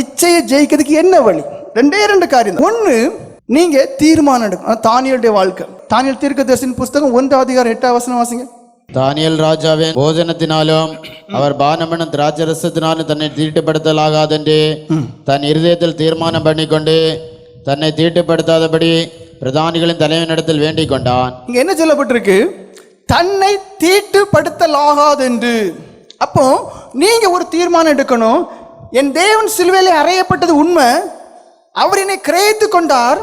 இச்சையை ஜெயிக்கிறதுக்கு என்ன வழி? ரெண்டே ரெண்டு காரியம். ஒண்ணு நீங்க தீர்மானம் எடுக்கணும். தானியலுடைய வாழ்க்கை. தானியல் தீர்க்கதரிசின் புஸ்தகம் ஒன்று அதிகாரம் எட்டாம் வசனம் வாசிங்க. தானியல் ராஜாவின் போஜனத்தினாலும் அவர் பானமனும் திராட்சரசத்தினாலும் தன்னை தீட்டுப்படுத்தலாகாதென்று தன் இருதயத்தில் தீர்மானம் பண்ணிக்கொண்டு தன்னை தீட்டுப்படுத்தாதபடி பிரதானிகளின் தலைவனிடத்தில் வேண்டிக் கொண்டான் இங்க என்ன சொல்லப்பட்டிருக்கு? தன்னை தீட்டுப்படுத்தலாகாது என்று அப்போ நீங்க ஒரு தீர்மானம் எடுக்கணும். என் தேவன் சிலுவையிலே அறையப்பட்டது உண்மை. அவர் என்னை கிரயித்து கொண்டார்.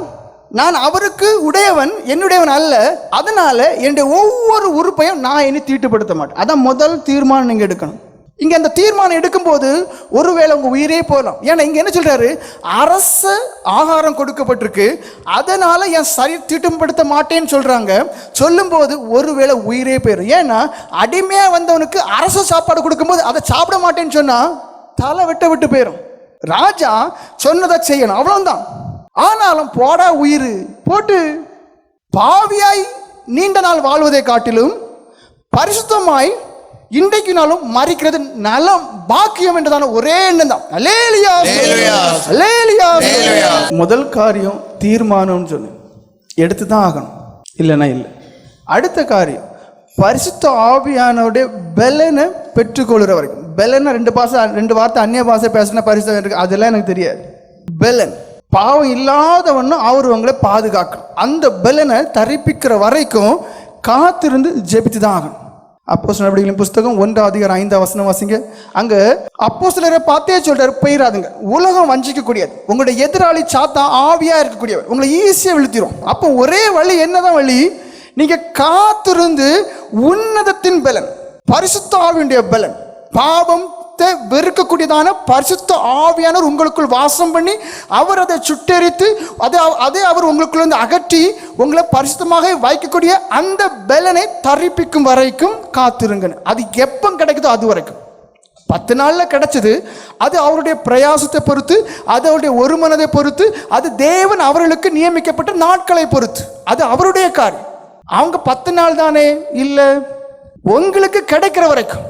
நான் அவருக்கு உடையவன் என்னுடையவன் அல்ல. அதனால என்னுடைய ஒவ்வொரு உறுப்பையும் நான் இனி தீட்டுப்படுத்த மாட்டேன். அதான் முதல் தீர்மானம் நீங்கள் எடுக்கணும். இங்கே அந்த தீர்மானம் எடுக்கும்போது ஒருவேளை உங்கள் உயிரே போகலாம் ஏன்னா இங்கே என்ன சொல்கிறாரு அரச ஆகாரம் கொடுக்கப்பட்டிருக்கு. அதனால் என் சரி தீட்டுப்படுத்த மாட்டேன்னு சொல்கிறாங்க சொல்லும்போது ஒருவேளை உயிரே போயிடும் ஏன்னா அடிமையாக வந்தவனுக்கு அரச சாப்பாடு கொடுக்கும்போது அதை சாப்பிட மாட்டேன்னு சொன்னால் தலை வெட்ட விட்டு போயிடும் ராஜா சொன்னதை செய்யணும். அவ்வளவுதான். ஆனாலும் போடா உயிர். போட்டு பாவியாய் நீண்ட நாள் வாழ்வதை காட்டிலும் பரிசுத்தமாய் இன்றைக்கு நாளும் மறிக்கிறது நலம் பாக்கியம் என்றதான ஒரே எண்ணம் தான். முதல் காரியம் தீர்மானம்னு சொல்லு. எடுத்து தான் ஆகணும். இல்லைன்னா இல்லை. அடுத்த காரியம் பரிசுத்த ஆவியானோடைய பெலனை பெற்றுக்கொள்கிற வரைக்கும். பெலனை ரெண்டு பாசை ரெண்டு வார்த்தை அந்நிய பாசை பேசின பரிசு இருக்கு அதெல்லாம் எனக்கு தெரியாது. பெலன். பாவம் இல்லாதவனும் அவர் உங்களை பாதுகாக்கணும். அந்த பெலனை தரிப்பிக்கிற வரைக்கும் காத்திருந்து ஜெபித்து தான் ஆகணும். அப்போ நடவடிக்கைகளின் புஸ்தகம் ஒன்றாம் அதிகாரம் ஐந்தாம் வசனம் வாசிங்க. அங்கே அப்போ சிலரை பார்த்தே சொல்கிறார் போயிடாதுங்க உலகம் வஞ்சிக்கக்கூடியது. உங்களுடைய எதிராளி சாத்தா ஆவியாக இருக்கக்கூடியவர். உங்களை ஈஸியாக விழுத்திரும். அப்போ ஒரே வழி என்னதான் வழி? நீங்கள் காத்திருந்து உன்னதத்தின் பலன். பரிசுத்த ஆவியுடைய பலன். பாவத்தை வெறுக்கக்கூடியதான பரிசுத்த ஆவியானவர் உங்களுக்குள் வாசம் பண்ணி அவர் அதை சுட்டெரித்து அதை அதை அவர் உங்களுக்குள்ள வந்து அகற்றி உங்களை பரிசுத்தமாக வைக்கக்கூடிய அந்த பலனை தரிப்பிக்கும் வரைக்கும் காத்திருங்கன்னு அது எப்போ கிடைக்குதோ அது வரைக்கும். பத்து நாளில் கிடைச்சது அது அவருடைய பிரயாசத்தை பொறுத்து அது அவருடைய ஒரு மனதை பொறுத்து அது தேவன் அவர்களுக்கு நியமிக்கப்பட்ட நாட்களை பொறுத்து. அது அவருடைய காரியம். அவங்க பத்து நாள் தானே? இல்லை. உங்களுக்கு கிடைக்கிற வரைக்கும்.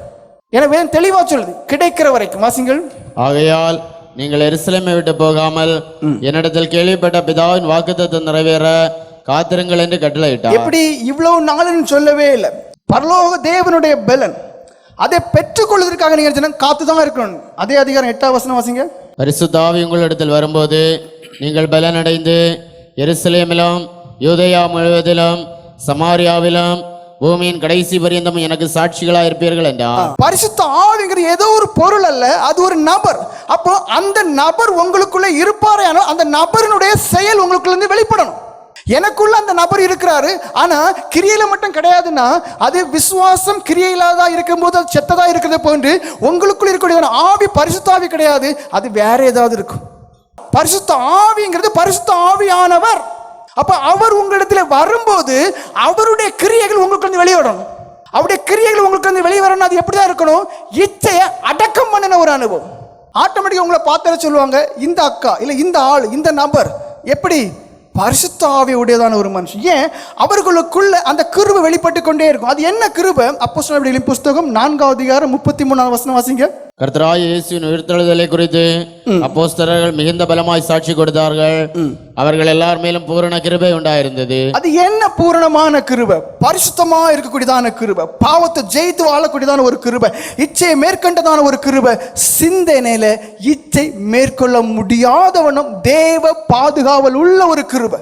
எனவே தெளிவா சொல்லுது கிடைக்கிற வரைக்கும். வாசிங்கள். ஆகையால் நீங்கள் எருசலேமை விட்டு போகாமல் என்னிடத்தில் கேள்விப்பட்ட பிதாவின் வாக்குத்தத்தம் நிறைவேற காத்திருங்கள் என்று கட்டளையிட்டார். எப்படி இவ்வளவு நாளுன்னு சொல்லவே இல்லை. பரலோக தேவனுடைய பலன். அதை பெற்றுக்கொள்வதற்காக நீங்கள் ஜனம் காத்து தான் இருக்கணும். அதே அதிகாரம் எட்டாம் வசனம் வாசிங்க. பரிசுத்தாவி உங்களிடத்தில் வரும்போது நீங்கள் பலனடைந்து எருசலேமிலும் யூதேயா முழுவதிலும் சமாரியாவிலும் பூமியின் கடைசி பரியந்தம் எனக்கு சாட்சிகளா இருப்பீர்கள் என்றார். பரிசுத்த ஆவிங்கிறது ஏதோ ஒரு பொருள் அல்ல அது ஒரு நபர். அப்போ அந்த நபர் உங்களுக்குள்ள இருப்பாரே ஆனால் அந்த நபரினுடைய செயல் உங்களுக்குள்ள இருந்து வெளிப்படணும். எனக்குள்ள அந்த நபர் இருக்கிறாரு ஆனா கிரியையில மட்டும் கிடையாதுன்னா அது விசுவாசம் கிரியையிலாதான் இருக்கும்போது அது செத்ததா இருக்கிறது போன்று உங்களுக்குள்ள இருக்கக்கூடிய ஆவி பரிசுத்த ஆவி கிடையாது அது வேற ஏதாவது இருக்கும். பரிசுத்த ஆவிங்கிறது பரிசுத்த ஆவியானவர். அப்போ அவர் உங்களிடத்தில் வரும்போது அவருடைய கிரியைகள் உங்களுக்கு வந்து வெளியிடணும் அவருடைய கிரியைகள் உங்களுக்கு வந்து வெளியே வரணும் அது எப்படி தான் இருக்கணும்? இச்சையை அடக்கம் பண்ணின ஒரு அனுபவம். ஆட்டோமேட்டிக்காக உங்களை பார்த்தாலே சொல்லுவாங்க இந்த அக்கா இல்லை இந்த ஆள் இந்த நபர் எப்படி? பரிசுத்தாவியுடையதான ஒரு மனுஷன். ஏன்? அவர்களுக்குள்ள அந்த கிருபை வெளிப்பட்டு கொண்டே இருக்கும். அது என்ன கிருபை? அப்போ புஸ்தகம்? நான்காவது அதிகாரம் முப்பத்தி மூணாவது வசனம் வாசிங்க. கர்த்தராய் இயேசுவின் உயிர்த்தெழுதலை குறித்து அப்போஸ்தலர்கள் மிகுந்த பலமாய் சாட்சி கொடுத்தார்கள். அவர்கள் எல்லார் மேலும் பூரண கிருபை உண்டாயிருந்தது. அது என்ன பூரணமான கிருபை? பரிசுத்தமா இருக்கக்கூடியதான கிருபை. பாவத்தை ஜெயித்து வாழக்கூடியதான ஒரு கிருபை. இச்சையை மேற்கொண்டதான ஒரு கிருபை. சிந்தனையில இச்சை மேற்கொள்ள முடியாதவனும் தேவ பாதுகாவல் உள்ள ஒரு கிருபை.